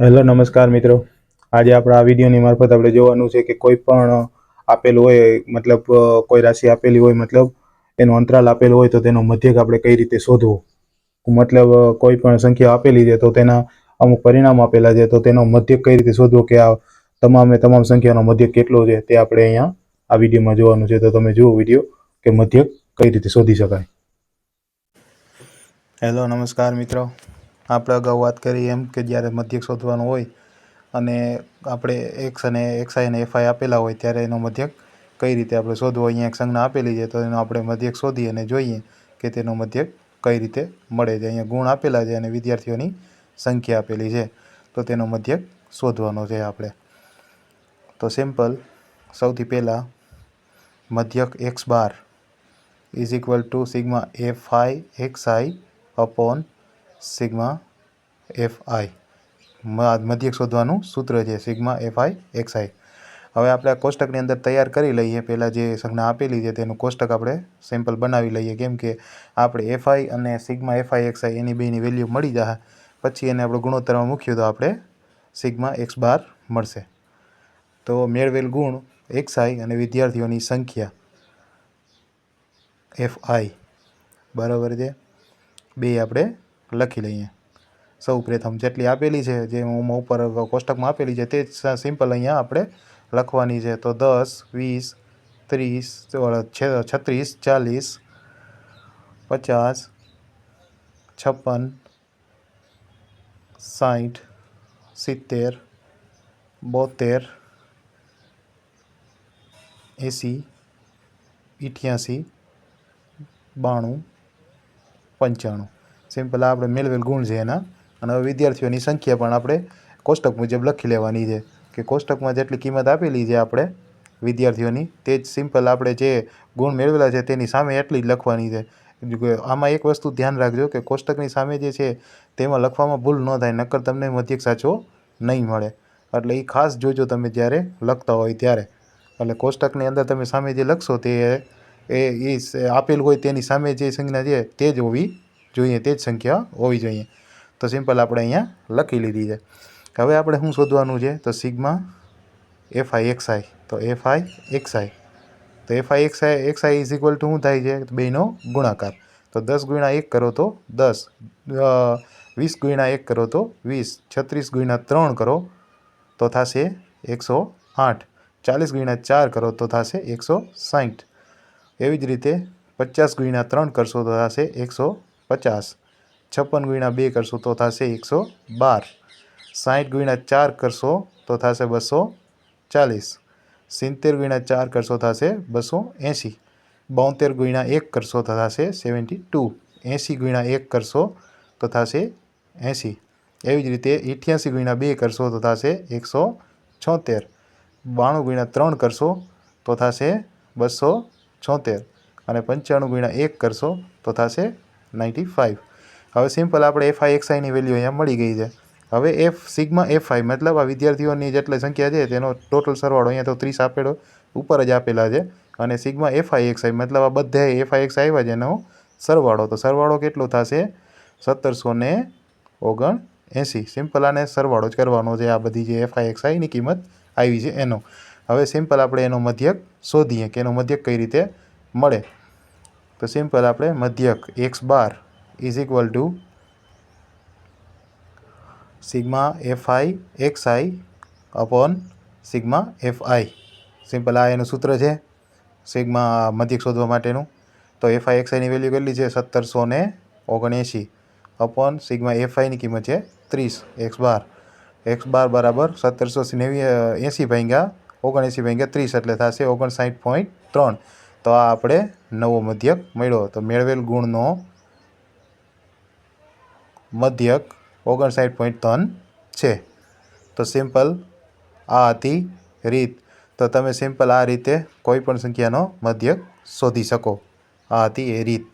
Hello, નમસ્કાર મિત્રો. આજે આપણે આ વિડીયોની મારફત આપણે જોવાનું છે કે કોઈ પણ આપેલું હોય, મતલબ કોઈ રાશિ આપેલી હોય, મતલબ, એનો અંતરાલ આપેલો હોય તો તેનો મધ્યક આપણે કઈ રીતે શોધવો? મતલબ કોઈ પણ સંખ્યા આપેલી છે તો તેના અમુક પરિણામ આપેલા છે તો તેનો મધ્યક કઈ રીતે શોધવો કે આ તમામે તમામ સંખ્યાનો મધ્યક કેટલો છે તે આપણે અહીંયા આ વિડીયોમાં જોવાનું છે. તો તમે જુઓ વીડિયો કે મધ્યક કઈ રીતે શોધી શકાય. હેલો, નમસ્કાર મિત્રો. આપણે અગાઉ વાત કરી એમ કે જ્યારે મધ્યક શોધવાનું હોય અને આપણે એક્સ અને એક્સઆઈ અને એફઆઈ આપેલા હોય ત્યારે એનો મધ્યક કઈ રીતે આપણે શોધવો? અહીંયા એક સંજ્ઞા આપેલી છે, તો એનો આપણે મધ્યક શોધી અને જોઈએ કે તેનો મધ્યક કઈ રીતે મળે છે. અહીંયા ગુણ આપેલા છે અને વિદ્યાર્થીઓની સંખ્યા આપેલી છે, તો તેનો મધ્યક શોધવાનો છે આપણે. તો સિમ્પલ સૌથી પહેલાં મધ્યક X bar is equal to sigma F I X I upon sigma F I. મધ્યક શોધવાનું સૂત્ર છે, sigma F I X I. હવે આપણે આ કોષ્ટકની અંદર તૈયાર કરી લઈએ. પહેલાં જે સંજ્ઞા આપેલી છે, તેનું કોષ્ટક આપણે સેમ્પલ બનાવી લઈએ. કેમ કે આપણે એફઆઈ અને sigma F I X I એની બેની વેલ્યુ મળી જશે પછી એને આપણે ગુણોત્તરમાં મૂક્યું તો આપણે સિગ્મા એક્સ બાર મળશે. તો મેળવેલ ગુણ એક્સ આઈ અને વિદ્યાર્થીઓની સંખ્યા એફ આઈ. બરાબર છે? બે આપણે લખી લઈએ. સૌ પ્રથમ જેટલી આપેલી છે, જે હું ઉપર કોષ્ટકમાં આપેલી છે, તે જ સિમ્પલ અહીંયા આપણે લખવાની છે. તો દસ, વીસ, ત્રીસ છત્રીસ, ચાલીસ, પચાસ, છપ્પન સાઠ સિત્તેર બોતેર એંસી અઠ્યાસી બાણું, પંચાણું. સિમ્પલ આપણે મેળવેલ ગુણ છે એના. અને હવે વિદ્યાર્થીઓની સંખ્યા પણ આપણે કોષ્ટક મુજબ લખી લેવાની છે કે કોષ્ટકમાં જેટલી કિંમત આપેલી છે આપણે વિદ્યાર્થીઓની, તે જ સિમ્પલ આપણે જે ગુણ મેળવેલા છે તેની સામે એટલી જ લખવાની છે. આમાં એક વસ્તુ ધ્યાન રાખજો કે કોષ્ટકની સામે જે છે તેમાં લખવામાં ભૂલ ન થાય નક્કર તમને મધ્યક સાચો નહીં મળે. એટલે એ ખાસ જોજો તમે જ્યારે લખતા હોય ત્યારે. એટલે કોષ્ટકની અંદર તમે સામે જે લખશો તે એ આપેલ હોય તેની સામે જે સંજ્ઞા છે તે જ હોવી જોઈએ તે જ સંખ્યા હોવી જોઈએ. તો સિમ્પલ આપણે અહીંયા લખી લીધી છે. હવે આપણે શું શોધવાનું છે? તો sigma F I X I તો એફ આઈ એક્સ આઈ તો F I X I X I is equal to શું થાય છે? બેનો ગુણાકાર. તો દસ ગુણ્યા એક કરો તો દસ. વીસ ગુણ્યા એક કરો તો વીસ. છત્રીસ ગુણ્યા ત્રણ કરો તો થશે એકસો આઠ. ચાલીસ ગુણ્યા ચાર કરો તો થશે એકસો સાઠ એવી જ રીતે પચાસ ગુણ્યા ત્રણ કરશો તો થશે એકસો પચાસ. છપ્પન ગુણ્યા બે કરશો તો થશે એકસો બાર. સાઠ ગુણ્યા ચાર કરશો તો થશે બસો ચાલીસ. સિત્તેર ગુણ્યા ચાર કરશો થશે બસો એંસી બોતેર ગુણ્યા એક કરશો તો થશે સેવન્ટી ટુ. એંસી ગુણ્યા એક કરશો તો થશે એંસી એવી જ રીતે અઠ્યાસી ગુણ્યા બે કરશો તો થશે એકસો છોતેર. બાણું ગુણ્યા ત્રણ કરશો તો થશે બસો છોતેર. અને પંચાણું ગુણ્યા એક કરશો તો થશે નાઇન્ટી ફાઇવ હવે સિમ્પલ આપણે એફ આઈ એક્સ આઈની વેલ્યુ અહીંયા મળી ગઈ છે. હવે એફ સિગ્મા એફ આઈ મતલબ આ વિદ્યાર્થીઓની જેટલી સંખ્યા છે, તેનો ટોટલ સરવાળો અહીંયા તો ત્રીસ આપેલો, ઉપર જ આપેલા છે. અને sigma F I X I મતલબ આ બધા એફ આઈ એક્સ આવ્યા છે એનો સરવાળો. તો સરવાળો કેટલો થશે? સત્તરસો ને ઓગણ એંસી. સિમ્પલ આને સરવાળો જ કરવાનો છે, આ બધી જે એફ આઈ એક્સ આઈની કિંમત આવી છે એનો. હવે સિમ્પલ આપણે એનો મધ્યક શોધીએ કે એનો મધ્યક કઈ રીતે મળે. તો સિમ્પલ આપણે મધ્યક X bar is equal to sigma F I X I upon sigma F I simple આ એનું સૂત્ર છે સિગ્મા મધ્યક શોધવા માટેનું. તો એફ આઈ એક્સ આઈની વેલ્યુ કેટલી છે? સત્તરસો ને ઓગણએંશી અપોન સિગ્મા એફ આઈની કિંમત છે ત્રીસ એક્સ બાર એક્સ બાર બરાબર સત્તરસો નેવી એંસી ભાંગ્યા ઓગણએંસી ભાંગ્યા ત્રીસ એટલે થશે ઓગણસાઠ પોઈન્ટ ત્રણ. તો આ આપણે નવો મધ્યક મળ્યો. તો મેળવેલ ગુણનો મધ્યક ઓગણસાઠ પોઈન્ટ ત્રણ છે. તો સિમ્પલ આ હતી રીત. તો તમે સિમ્પલ આ રીતે કોઈ પણ સંખ્યાનો મધ્યક શોધી શકો. આ હતી એ રીત.